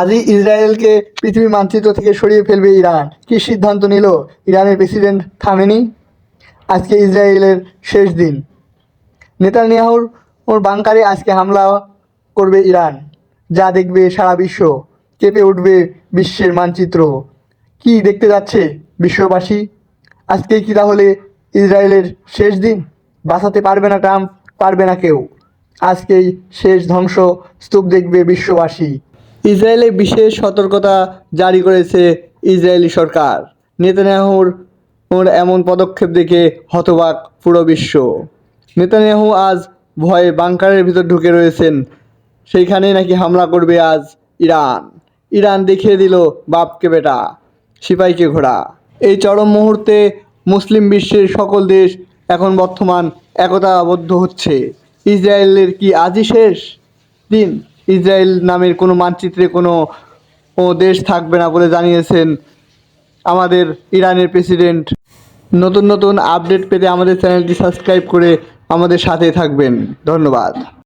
আজই ইসরায়েলকে পৃথিবী মানচিত্র থেকে সরিয়ে ফেলবে ইরান। কী সিদ্ধান্ত নিল ইরানের প্রেসিডেন্ট থামেনি আজকে ইসরায়েলের শেষ দিন। নেতানিয়াহুর ওর বাংকারে আজকে হামলা করবে ইরান। যা দেখবে সারা বিশ্ব। কেঁপে উঠবে বিশ্বের মানচিত্র। কি দেখতে যাচ্ছে বিশ্ববাসী? আজকে কি তাহলে ইসরায়েলের শেষ দিন? বাঁচাতে পারবে না ট্রাম্প, পারবে না কেউ। আজকেই শেষ ধ্বংস স্তূপ দেখবে বিশ্ববাসী। ইসরায়েলে বিশেষ সতর্কতা জারি করেছে ইসরায়েলি সরকার। নেতানিয়াহুর এমন পদক্ষেপ দেখে হতবাক পুরো বিশ্ব। নেতানিয়াহু আজ ভয়ে বাংকারের ভিতর ঢুকে রয়েছেন। সেইখানেই নাকি হামলা করবে আজ ইরান। ইরান দেখিয়ে দিল, বাপকে বেটা, সিপাইকে ঘোড়া। এই চরম মুহূর্তে মুসলিম বিশ্বের সকল দেশ এখন বর্তমান একতাবদ্ধ হচ্ছে। ইসরায়েলের কি আজই শেষ দিন? ইসরায়েল নামের কোনো মানচিত্রে কোনো ও দেশ থাকবে না বলে জানিয়েছেন আমাদের ইরানের প্রেসিডেন্ট। নতুন নতুন আপডেট পেতে আমাদের চ্যানেলটি সাবস্ক্রাইব করে আমাদের সাথে থাকবেন। ধন্যবাদ।